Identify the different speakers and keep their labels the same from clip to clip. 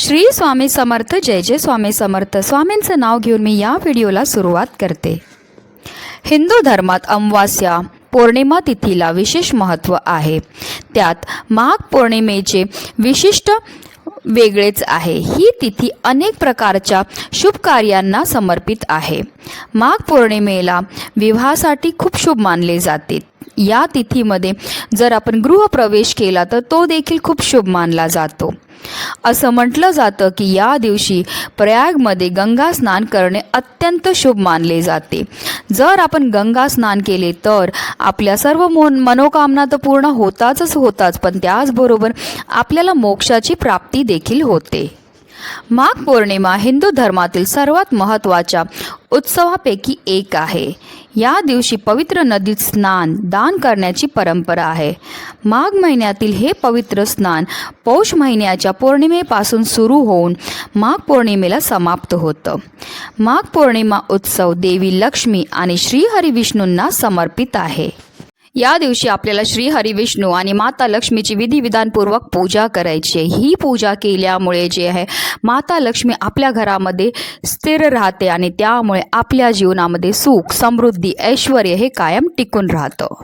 Speaker 1: श्री स्वामी समर्थ जय जय स्वामी समर्थ. स्वामींचं नाव घेऊन मी या व्हिडिओला सुरुवात करते. हिंदू धर्मात अमावास्या पौर्णिमा तिथीला विशेष महत्त्व आहे. त्यात माघ पौर्णिमेचे विशिष्ट वेगळेच आहे. ही तिथी अनेक प्रकारच्या शुभ कार्यांना समर्पित आहे. माघ पौर्णिमेला विवाहासाठी खूप शुभ मानले जाते. या तिथीमध्ये जर आपण गृहप्रवेश केला तर तो देखील खूप शुभ मानला जातो. असं म्हटलं जातं की या दिवशी प्रयागमध्ये गंगा स्नान करणे अत्यंत शुभ मानले जाते. जर आपण गंगा स्नान केले तर आपल्या सर्व मोन मनोकामना तर पूर्ण होताच होताच पण त्याचबरोबर आपल्याला मोक्षाची प्राप्ती देखील होते. माघ पौर्णिमा हिंदू धर्मातील सर्वात महत्त्वाच्या उत्सवापैकी एक आहे. या दिवशी पवित्र नदीत स्नान दान करण्याची परंपरा आहे. माघ महिन्यातील हे पवित्र स्नान पौष महिन्याच्या पौर्णिमेपासून सुरू होऊन माघ पौर्णिमेला समाप्त होतं. माघ पौर्णिमा उत्सव देवी लक्ष्मी आणि श्रीहरिविष्णूंना समर्पित आहे. या दिवशी आपल्याला श्री हरिविष्णू आणि माता लक्ष्मीची विधिविधानपूर्वक पूजा करायची आहे. ही पूजा केल्यामुळे जे आहे माता लक्ष्मी आपल्या घरामध्ये स्थिर राहते आणि त्यामुळे आपल्या जीवनामध्ये सुख समृद्धी ऐश्वर हे कायम टिकून राहतं.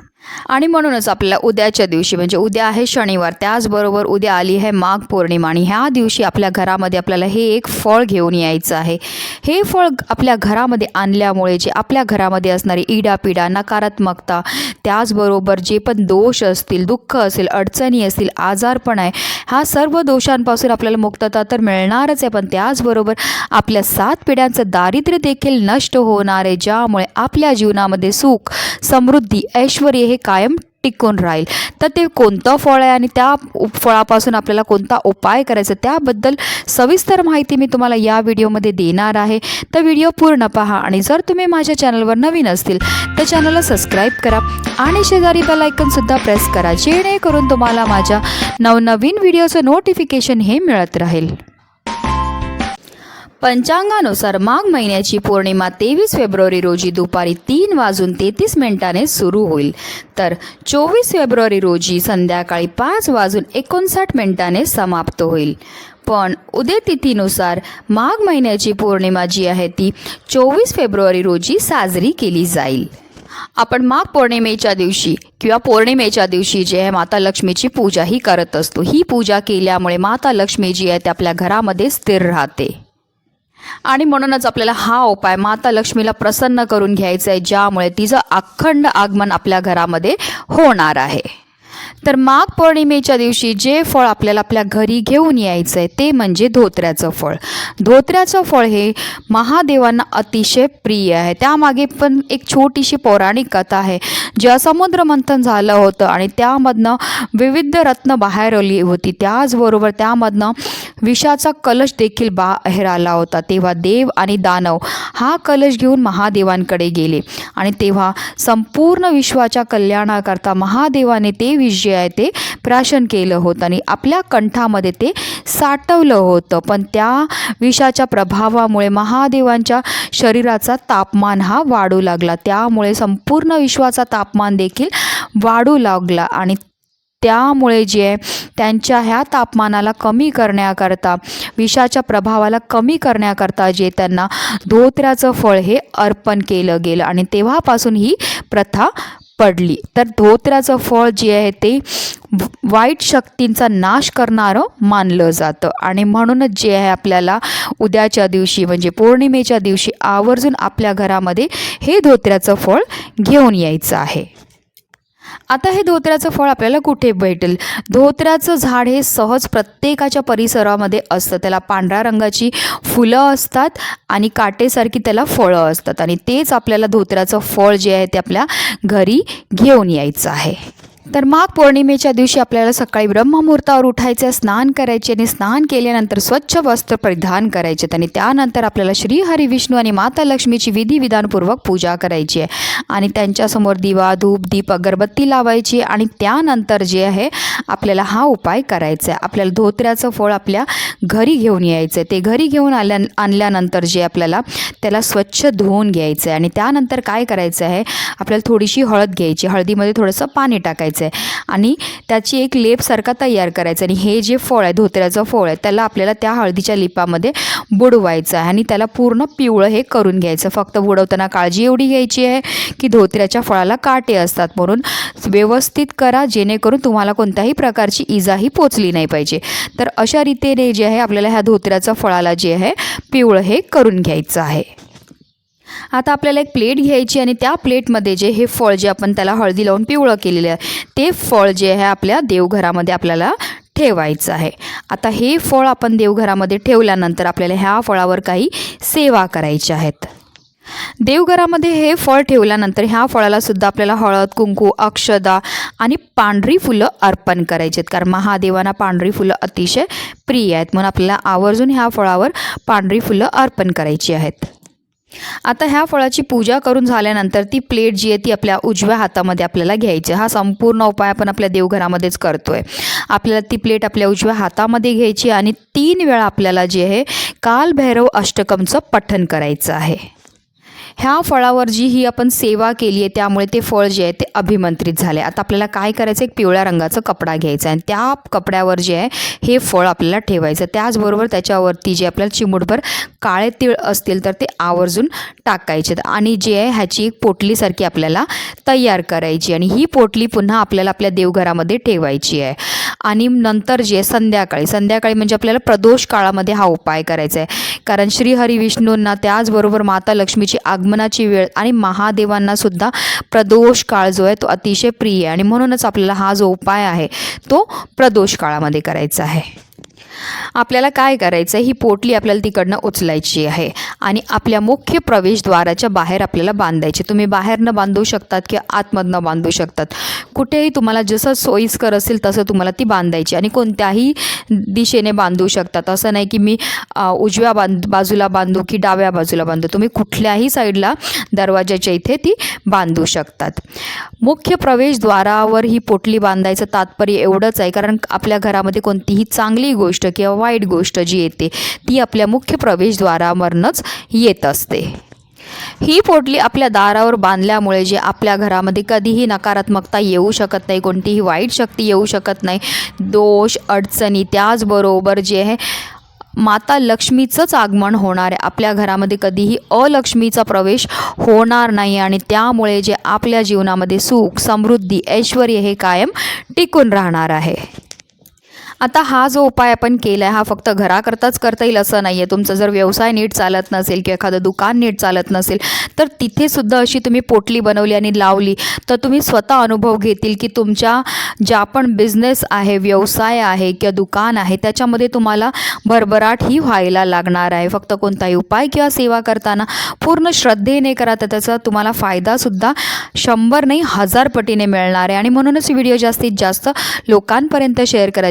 Speaker 1: आणि म्हणूनच आपल्याला उद्याच्या दिवशी म्हणजे उद्या आहे शनिवार त्याचबरोबर उद्या आली आहे माघ पौर्णिमा आणि ह्या दिवशी आपल्या घरामध्ये आपल्याला हे एक फळ घेऊन यायचं आहे. हे फळ आपल्या घरामध्ये आणल्यामुळे जे आपल्या घरामध्ये असणारी इडापिडा नकारात्मकता त्याचबरोबर जे पण दोष असतील दुःख असेल अडचणी असतील आजारपण आहे ह्या सर्व दोषांपासून आपल्याला मुक्तता तर मिळणारच आहे. पण त्याचबरोबर आपल्या सात पिढ्यांचं दारिद्र्य देखील नष्ट होणार आहे ज्यामुळे आपल्या जीवनामध्ये सुख समृद्धी ऐश्वर हे कायम टिकून राहील. तर ते कोणतं फळ आहे आणि त्या फळापासून आपल्याला कोणता उपाय करायचा त्याबद्दल सविस्तर माहिती मी तुम्हाला या व्हिडिओमध्ये देणार आहे. तर व्हिडिओ पूर्ण पहा आणि जर तुम्ही माझ्या चॅनलवर नवीन असतील तर चॅनलला सबस्क्राईब करा आणि शेजारी बेलायकनसुद्धा प्रेस करा जेणेकरून तुम्हाला माझ्या नवनवीन व्हिडिओचं नोटिफिकेशन हे मिळत राहील. पंचांगानुसार माघ महिन्याची पौर्णिमा तेवीस फेब्रुवारी रोजी दुपारी तीन वाजून तेहतीस मिनिटाने सुरू होईल. तर चोवीस फेब्रुवारी रोजी संध्याकाळी पाच वाजून एकोणसाठ मिनिटाने समाप्त होईल. पण उदय तिथीनुसार माघ महिन्याची पौर्णिमा जी आहे ती चोवीस फेब्रुवारी रोजी साजरी केली जाईल. आपण माघ पौर्णिमेच्या दिवशी किंवा पौर्णिमेच्या दिवशी जे आहे माता लक्ष्मीची पूजाही करत असतो. ही पूजा केल्यामुळे माता लक्ष्मी जी आहे ते आपल्या घरामध्ये स्थिर राहते. आणि म्हणूनच आपल्याला हा उपाय माता लक्ष्मीला प्रसन्न करून घ्यायचा आहे ज्यामुळे तिचं अखंड आगमन आपल्या घरामध्ये होणार आहे. तर माघ पौर्णिमेच्या दिवशी जे फळ आपल्याला आपल्या घरी घेऊन यायचं आहे ते म्हणजे धोत्र्याचं फळ. धोत्र्याचं फळ हे महादेवांना अतिशय प्रिय आहे. त्यामागे पण एक छोटीशी पौराणिक कथा आहे जेव्हा समुद्रमंथन झालं होतं आणि त्यामधनं विविध रत्न बाहेर आली होती. त्याचबरोबर त्यामधनं विषाचा कलश देखील बाहेर आला होता. तेव्हा देव आणि दानव हा कलश घेऊन महादेवांकडे गेले. आणि तेव्हा संपूर्ण विश्वाच्या कल्याणाकरता महादेवाने ते विजय जे आहे ते प्राशन केलं होतं आणि आपल्या कंठामध्ये ते साठवलं होतं. पण त्या विषाच्या प्रभावामुळे महादेवांच्या शरीराचा तापमान हा वाढू लागला. त्यामुळे संपूर्ण विश्वाचा तापमान देखील वाढू लागला आणि त्यामुळे जे आहे त्यांच्या ह्या तापमानाला कमी करण्याकरता विषाच्या प्रभावाला कमी करण्याकरता जे त्यांना धोत्र्याचं फळ हे अर्पण केलं गेलं. आणि तेव्हापासून ही प्रथा पडली. तर धोत्र्याचं फळ जे आहे ते वाईट शक्तींचा नाश करणारं मानलं जातं. आणि म्हणूनच जे आहे आपल्याला उद्याच्या दिवशी म्हणजे पौर्णिमेच्या दिवशी आवर्जून आपल्या घरामध्ये हे धोत्र्याचं फळ घेऊन यायचं आहे. आता हे धोत्र्याचं फळ आपल्याला कुठे भेटेल? धोत्र्याचं झाड हे सहज प्रत्येकाच्या परिसरामध्ये असतं. त्याला पांढऱ्या रंगाची फुलं असतात आणि काटेसारखी त्याला फळं असतात. आणि तेच आपल्याला धोत्र्याचं फळ जे आहे ते आपल्या घरी घेऊन यायचं आहे. तर माघ पौर्णिमेच्या दिवशी आपल्याला सकाळी ब्रह्ममुहूर्तावर उठायचे स्नान करायचे आणि स्नान केल्यानंतर स्वच्छ वस्त्र परिधान करायचे. आणि त्यानंतर आपल्याला श्री हरी विष्णू आणि माता लक्ष्मीची विधिविधानपूर्वक पूजा करायची आहे. आणि त्यांच्यासमोर दिवा धूप दीप अगरबत्ती लावायची आणि त्यानंतर जे आहे आपल्याला हा उपाय करायचा आहे. आपल्याला धोत्र्याचं फळ आपल्या घरी घेऊन यायचं आहे. ते घरी घेऊन आल्या आणल्यानंतर जे आपल्याला त्याला स्वच्छ धुवून घ्यायचं आहे. आणि त्यानंतर काय करायचं आहे आपल्याला थोडीशी हळद घ्यायची हळदीमध्ये थोडंसं पाणी टाकायचं घ्यायचं आहे आणि त्याची एक लेपसारखा तयार करायचा आणि हे जे फळ आहे धोत्र्याचं फळ आहे त्याला आपल्याला त्या हळदीच्या लिपामध्ये बुडवायचं आहे आणि त्याला पूर्ण पिवळं हे करून घ्यायचं. फक्त बुडवताना काळजी एवढी घ्यायची आहे की धोत्र्याच्या फळाला काटे असतात म्हणून व्यवस्थित करा जेणेकरून तुम्हाला कोणत्याही प्रकारची इजाही पोचली नाही पाहिजे. तर अशा रीतीने जे आहे आपल्याला ह्या धोत्र्याचं फळाला जे आहे पिवळं हे करून घ्यायचं आहे. आता आपल्याला एक प्लेट घ्यायची आणि त्या प्लेटमध्ये जे हे फळ जे आपण त्याला हळदी लावून पिवळं केलेलं आहे ते फळ जे आहे आपल्या देवघरामध्ये आपल्याला ठेवायचं आहे. आता हे फळ आपण देवघरामध्ये ठेवल्यानंतर आपल्याला ह्या फळावर काही सेवा करायच्या आहेत. देवघरामध्ये हे फळ ठेवल्यानंतर ह्या फळाला सुद्धा आपल्याला हळद कुंकू अक्षदा आणि पांढरी फुलं अर्पण करायची आहेत. कारण महादेवांना पांढरी फुलं अतिशय प्रिय आहेत. म्हणून आपल्याला आवर्जून ह्या फळावर पांढरी फुलं अर्पण करायची आहेत. आता ह्या फळाची पूजा करून झाल्यानंतर ती प्लेट जी आहे ती आपल्या उजव्या हातामध्ये आपल्याला घ्यायची हा संपूर्ण उपाय आपण आपल्या देवघरामध्येच करतो आहे आपल्याला ती प्लेट आपल्या उजव्या हातामध्ये घ्यायची आणि तीन वेळा आपल्याला जे आहे कालभैरव अष्टकमचं पठण करायचं आहे. ह्या फळावर जी ही आपण सेवा केली आहे त्यामुळे ते फळ जे आहे ते अभिमंत्रित झाले. आता आपल्याला काय करायचं एक पिवळ्या रंगाचा कपडा घ्यायचा आहे. आणि त्या कपड्यावर जे आहे हे फळ आपल्याला ठेवायचं त्याचबरोबर त्याच्यावरती जे आपल्याला चिमूटभर काळे तीळ असतील तर ते आवर्जून टाकायचे आणि जे आहे ह्याची एक पोटलीसारखी आपल्याला तयार करायची आणि ही पोटली पुन्हा आपल्याला आपल्या देवघरामध्ये ठेवायची आहे. आणि नंतर जे संध्याकाळी. संध्याकाळी म्हणजे आपल्याला प्रदोष काळामध्ये हा उपाय करायचा आहे. कारण श्रीहरी विष्णूंना त्याचबरोबर माता लक्ष्मीची आगमनाची वेळ आणि महादेवांना सुद्धा प्रदोष काळ जो आहे तो अतिशय प्रिय आहे. आणि म्हणूनच आपल्याला हा जो उपाय आहे तो प्रदोष काळामध्ये करायचा आहे. आपल्याला काय करायचं आहे ही पोटली आपल्याला तिकडनं उचलायची आहे. आणि आपल्या मुख्य प्रवेशद्वाराच्या बाहेर आपल्याला बांधायची. तुम्ही बाहेरनं बांधू शकतात किंवा आतमधनं बांधू शकतात. कुठेही तुम्हाला जसं सोयीस्कर असेल तसं तुम्हाला ती बांधायची. आणि कोणत्याही दिशेने बांधू शकतात. असं नाही की मी उजव्या बांध बाजूला बांधू की डाव्या बाजूला बांधू. तुम्ही कुठल्याही साईडला दरवाजाच्या इथे ती बांधू शकतात. मुख्य प्रवेशद्वारावर ही पोटली बांधायचं तात्पर्य एवढंच आहे. कारण आपल्या घरामध्ये कोणतीही चांगली गोष्ट किंवा वाईट गोष्ट जी येते ती आपल्या मुख्य प्रवेशद्वारावरनंच येत असते. ही पोटली आपल्या दारावर बांधल्यामुळे जे आपल्या घरामध्ये कधीही नकारात्मकता येऊ शकत नाही कोणतीही वाईट शक्ती येऊ शकत नाही दोष अडचणी त्याचबरोबर जे आहे माता लक्ष्मीचंच आगमन होणार आहे. आपल्या घरामध्ये कधीही अलक्ष्मीचा प्रवेश होणार नाही आणि त्यामुळे जे आपल्या जीवनामध्ये सुख समृद्धी ऐश्वर हे कायम टिकून राहणार आहे. आता हा जो उपाय आपण केला आहे हा फक्त घराकरताच करता येईल असं नाही आहे तुमचा जर व्यवसाय नीट चालत नसेल किंवा एखादं दुकान नीट चालत नसेल तर तिथेसुद्धा अशी तुम्ही पोटली बनवली आणि लावली तर तुम्ही स्वतः अनुभव घेतील की तुमच्या ज्या पण बिझनेस आहे व्यवसाय आहे किंवा दुकान आहे त्याच्यामध्ये तुम्हाला भरभराट ही व्हायला लागणार आहे. फक्त कोणताही उपाय किंवा सेवा करताना पूर्ण श्रद्धेने करा तर त्याचा तुम्हाला फायदासुद्धा शंभर नाही हजार पटीने मिळणार आहे. आणि म्हणूनच व्हिडिओ जास्तीत जास्त लोकांपर्यंत शेअर करा